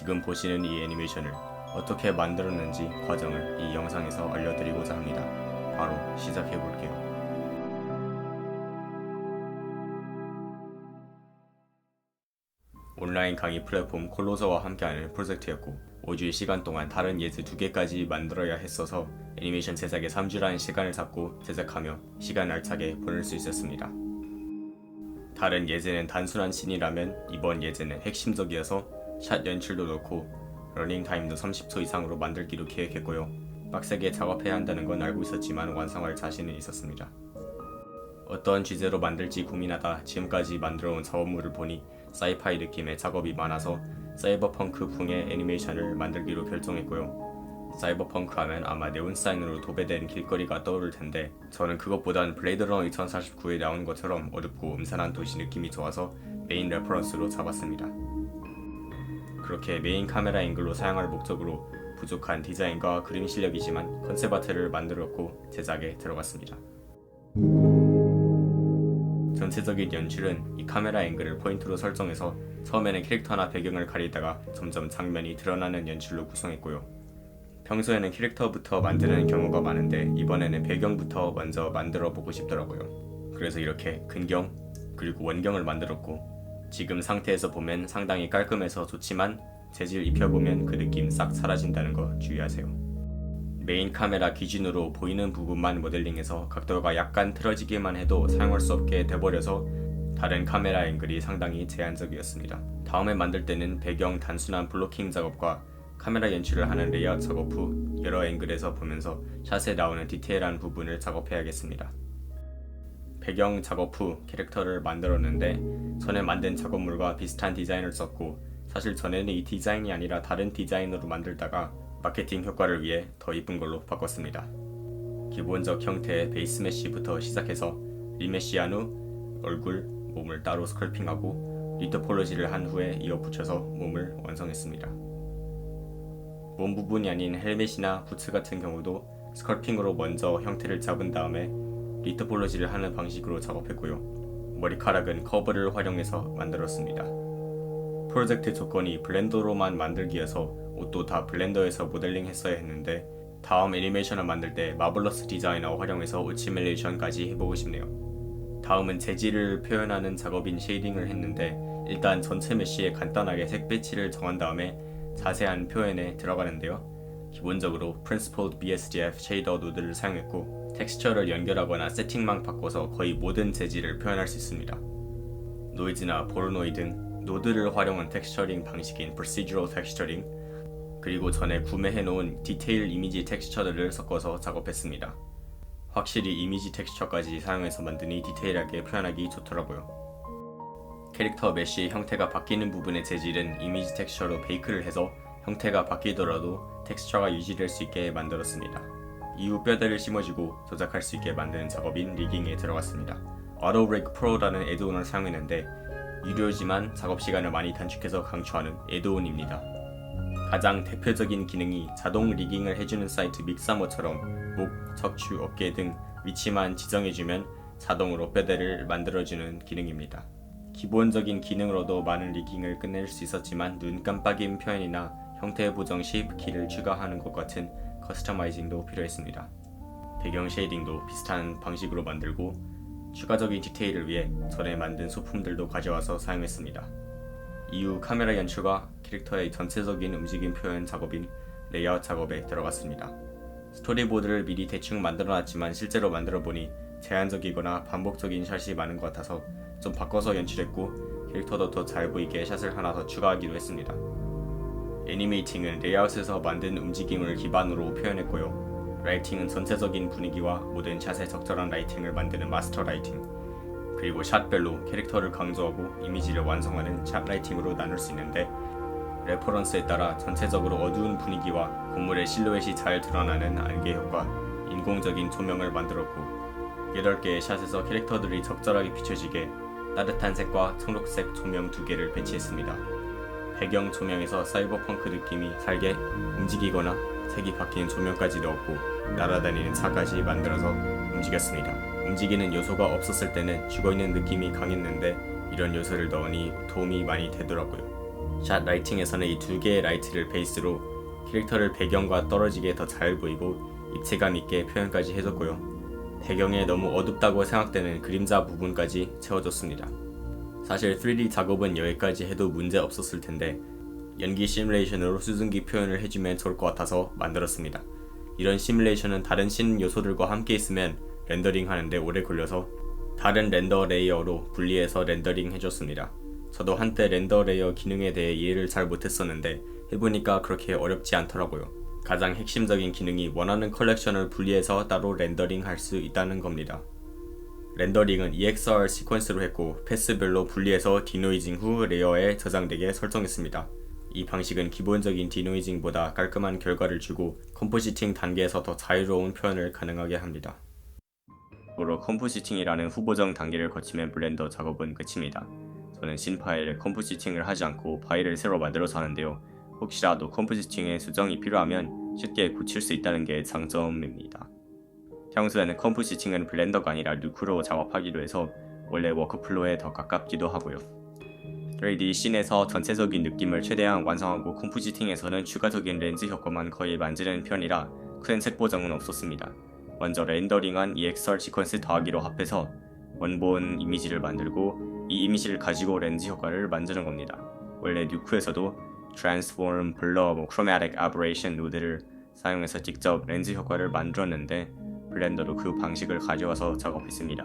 지금 보시는 이 애니메이션을 어떻게 만들었는지 과정을 이 영상에서 알려드리고자 합니다. 바로 시작해 볼게요. 온라인 강의 플랫폼 콜로서와 함께하는 프로젝트였고 5주의 시간 동안 다른 예즈 두 개까지 만들어야 했어서 애니메이션 제작에 3주라는 시간을 잡고 제작하며 시간 알차게 보낼 수 있었습니다. 다른 예제는 단순한 씬이라면 이번 예제는 핵심적이어서 샷 연출도 넣고 러닝 타임도 30초 이상으로 만들기로 계획했고요. 빡세게 작업해야 한다는 건 알고 있었지만 완성할 자신은 있었습니다. 어떤 주제로 만들지 고민하다 지금까지 만들어온 작업물을 보니 사이파이 느낌의 작업이 많아서 사이버펑크 풍의 애니메이션을 만들기로 결정했고요. 사이버펑크 하면 아마 네온사인으로 도배된 길거리가 떠오를 텐데 저는 그것보단 블레이드러너 2049에 나온 것처럼 어둡고 음산한 도시 느낌이 좋아서 메인 레퍼런스로 잡았습니다. 그렇게 메인 카메라 앵글로 사용할 목적으로 부족한 디자인과 그림 실력이지만 컨셉 아트를 만들었고 제작에 들어갔습니다. 전체적인 연출은 이 카메라 앵글을 포인트로 설정해서 처음에는 캐릭터나 배경을 가리다가 점점 장면이 드러나는 연출로 구성했고요. 평소에는 캐릭터부터 만드는 경우가 많은데 이번에는 배경부터 먼저 만들어 보고 싶더라고요. 그래서 이렇게 근경 그리고 원경을 만들었고 지금 상태에서 보면 상당히 깔끔해서 좋지만 재질 입혀보면 그 느낌 싹 사라진다는 거 주의하세요. 메인 카메라 기준으로 보이는 부분만 모델링해서 각도가 약간 틀어지기만 해도 사용할 수 없게 돼버려서 다른 카메라 앵글이 상당히 제한적이었습니다. 다음에 만들 때는 배경 단순한 블로킹 작업과 카메라 연출을 하는 레이아웃 작업 후 여러 앵글에서 보면서 샷에 나오는 디테일한 부분을 작업해야겠습니다. 배경 작업 후 캐릭터를 만들었는데 전에 만든 작업물과 비슷한 디자인을 썼고 사실 전에는 이 디자인이 아니라 다른 디자인으로 만들다가 마케팅 효과를 위해 더 이쁜 걸로 바꿨습니다. 기본적 형태의 베이스 메쉬부터 시작해서 리메쉬한 후 얼굴, 몸을 따로 스컬핑하고 리토폴로지를 한 후에 이어 붙여서 몸을 완성했습니다. 몸 부분이 아닌 헬멧이나 부츠 같은 경우도 스컬핑으로 먼저 형태를 잡은 다음에 리토폴로지를 하는 방식으로 작업했고요. 머리카락은 커브를 활용해서 만들었습니다. 프로젝트 조건이 블렌더로만 만들기여서 옷도 다 블렌더에서 모델링 했어야 했는데 다음 애니메이션을 만들 때 마블러스 디자이너 활용해서 옷 시뮬레이션까지 해보고 싶네요. 다음은 재질을 표현하는 작업인 쉐이딩을 했는데 일단 전체 메쉬에 간단하게 색 배치를 정한 다음에 자세한 표현에 들어가는데요. 기본적으로 Principled BSDF 쉐이더 노드를 사용했고 텍스처를 연결하거나 세팅만 바꿔서 거의 모든 재질을 표현할 수 있습니다. 노이즈나 보르노이 등 노드를 활용한 텍스처링 방식인 Procedural Texturing 그리고 전에 구매해놓은 디테일 이미지 텍스처들을 섞어서 작업했습니다. 확실히 이미지 텍스처까지 사용해서 만드니 디테일하게 표현하기 좋더라고요. 캐릭터 메쉬의 형태가 바뀌는 부분의 재질은 이미지 텍스처로 베이크를 해서 형태가 바뀌더라도 텍스처가 유지될 수 있게 만들었습니다. 이후 뼈대를 심어주고 조작할 수 있게 만드는 작업인 리깅에 들어갔습니다. AutoRig Pro라는 애드온을 사용했는데 유료지만 작업 시간을 많이 단축해서 강추하는 애드온입니다. 가장 대표적인 기능이 자동 리깅을 해주는 사이트 믹사모처럼 목, 척추, 어깨 등 위치만 지정해주면 자동으로 뼈대를 만들어주는 기능입니다. 기본적인 기능으로도 많은 리깅을 끝낼 수 있었지만 눈 깜빡임 표현이나 형태 보정 쉐이프 키를 추가하는 것 같은 커스터마이징도 필요했습니다. 배경 쉐이딩도 비슷한 방식으로 만들고 추가적인 디테일을 위해 전에 만든 소품들도 가져와서 사용했습니다. 이후 카메라 연출과 캐릭터의 전체적인 움직임 표현 작업인 레이아웃 작업에 들어갔습니다. 스토리보드를 미리 대충 만들어놨지만 실제로 만들어보니 제한적이거나 반복적인 샷이 많은 것 같아서 좀 바꿔서 연출했고 캐릭터도 더 잘 보이게 샷을 하나 더 추가하기도 했습니다. 애니메이팅은 레이아웃에서 만든 움직임을 기반으로 표현했고요. 라이팅은 전체적인 분위기와 모든 샷에 적절한 라이팅을 만드는 마스터 라이팅 그리고 샷별로 캐릭터를 강조하고 이미지를 완성하는 샷 라이팅으로 나눌 수 있는데 레퍼런스에 따라 전체적으로 어두운 분위기와 건물의 실루엣이 잘 드러나는 안개 효과, 인공적인 조명을 만들었고 8개의 샷에서 캐릭터들이 적절하게 비춰지게 따뜻한 색과 청록색 조명 두 개를 배치했습니다. 배경 조명에서 사이버펑크 느낌이 살게 움직이거나 색이 바뀌는 조명까지 넣었고 날아다니는 차까지 만들어서 움직였습니다. 움직이는 요소가 없었을 때는 죽어있는 느낌이 강했는데 이런 요소를 넣으니 도움이 많이 되더라고요. 샷 라이팅에서는 이 두 개의 라이트를 베이스로 캐릭터를 배경과 떨어지게 더 잘 보이고 입체감 있게 표현까지 해줬고요. 배경에 너무 어둡다고 생각되는 그림자 부분까지 채워줬습니다. 사실 3D 작업은 여기까지 해도 문제 없었을 텐데 연기 시뮬레이션으로 수증기 표현을 해주면 좋을 것 같아서 만들었습니다. 이런 시뮬레이션은 다른 신 요소들과 함께 있으면 렌더링 하는데 오래 걸려서 다른 렌더 레이어로 분리해서 렌더링 해줬습니다. 저도 한때 렌더 레이어 기능에 대해 이해를 잘 못했었는데 해보니까 그렇게 어렵지 않더라고요. 가장 핵심적인 기능이 원하는 컬렉션을 분리해서 따로 렌더링 할 수 있다는 겁니다. 렌더링은 EXR 시퀀스로 했고 패스별로 분리해서 디노이징 후 레이어에 저장되게 설정했습니다. 이 방식은 기본적인 디노이징보다 깔끔한 결과를 주고 컴포지팅 단계에서 더 자유로운 표현을 가능하게 합니다. 고로 컴포지팅이라는 후보정 단계를 거치면 블렌더 작업은 끝입니다. 저는 신 파일에 컴포지팅을 하지 않고 파일을 새로 만들어서 하는데요. 혹시라도 컴포지팅에 수정이 필요하면 쉽게 고칠 수 있다는 게 장점입니다. 평소에는 컴포지팅은 블렌더가 아니라 누크로 작업하기로 해서 원래 워크플로에 더 가깝기도 하고요. 3D 씬에서 전체적인 느낌을 최대한 완성하고 컴포지팅에서는 추가적인 렌즈 효과만 거의 만지는 편이라 큰 색 보정은 없었습니다. 먼저 렌더링한 EXR 시퀀스 더하기로 합해서 원본 이미지를 만들고 이 이미지를 가지고 렌즈 효과를 만드는 겁니다. 원래 뉴크에서도 Transform, Blur, 뭐 Chromatic Aberration 노드를 사용해서 직접 렌즈 효과를 만들었는데 블렌더로 그 방식을 가져와서 작업했습니다.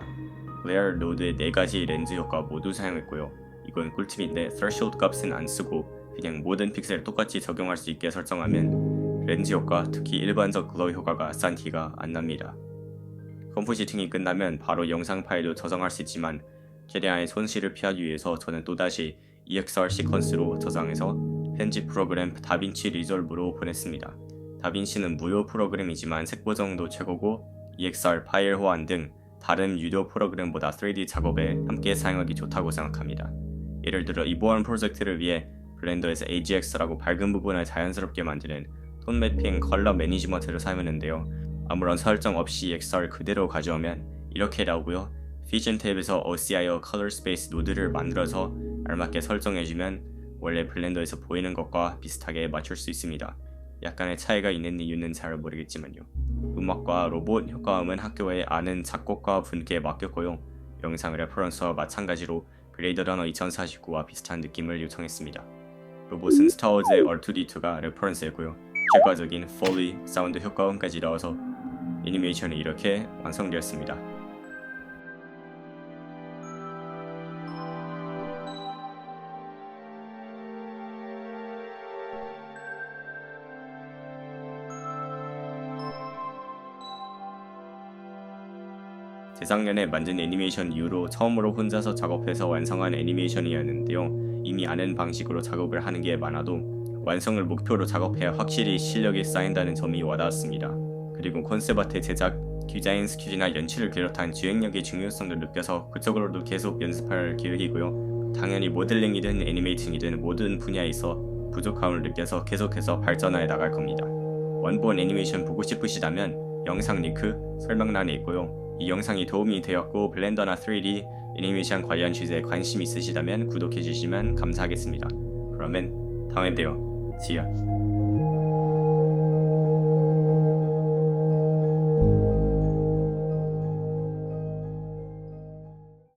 레어 노드의 4가지 렌즈 효과 모두 사용했고요. 이건 꿀팁인데 threshold 값은 안 쓰고 그냥 모든 픽셀 똑같이 적용할 수 있게 설정하면 렌즈 효과, 특히 일반적 글로우 효과가 싼 티가 안 납니다. 컴포지팅이 끝나면 바로 영상 파일도 저장할 수 있지만 최대한의 손실을 피하기 위해서 저는 또다시 EXR 시퀀스로 저장해서 편집 프로그램 다빈치 리졸브로 보냈습니다. 다빈치는 무료 프로그램이지만 색보정도 최고고 EXR 파일 호환 등 다른 유료 프로그램보다 3D 작업에 함께 사용하기 좋다고 생각합니다. 예를 들어 이 보안 프로젝트를 위해 블렌더에서 AGX라고 밝은 부분을 자연스럽게 만드는 톤 매핑 컬러 매니지먼트를 사용했는데요. 아무런 설정 없이 EXR 그대로 가져오면 이렇게 나오고요. 피전 탭에서 OCIO 컬러 스페이스 노드를 만들어서 알맞게 설정해주면 원래 블렌더에서 보이는 것과 비슷하게 맞출 수 있습니다. 약간의 차이가 있는 이유는 잘 모르겠지만요. 음악과 로봇 효과음은 학교에 아는 작곡가 분께 맡겼고요. 영상 레퍼런스와 마찬가지로 블레이드 러너 2049와 비슷한 느낌을 요청했습니다. 로봇은 스타워즈의 R2D2가 레퍼런스였고요. 결과적인 폴리, 사운드 효과음까지 넣어서 애니메이션이 이렇게 완성되었습니다. 재작년에 만든 애니메이션 이후로 처음으로 혼자서 작업해서 완성한 애니메이션이었는데요. 이미 아는 방식으로 작업을 하는 게 많아도 완성을 목표로 작업해야 확실히 실력이 쌓인다는 점이 와닿았습니다. 그리고 콘셉트 아트 제작, 디자인 스킬이나 연출을 비롯한 주행력의 중요성을 느껴서 그쪽으로도 계속 연습할 계획이고요. 당연히 모델링이든 애니메이팅이든 모든 분야에 있어 부족함을 느껴서 계속해서 발전해 나갈 겁니다. 원본 애니메이션 보고 싶으시다면 영상 링크 설명란에 있고요. 이 영상이 도움이 되었고 블렌더나 3D 애니메이션 관련 주제에 관심 있으시다면 구독해 주시면 감사하겠습니다. 그러면 다음에 봬요. See ya.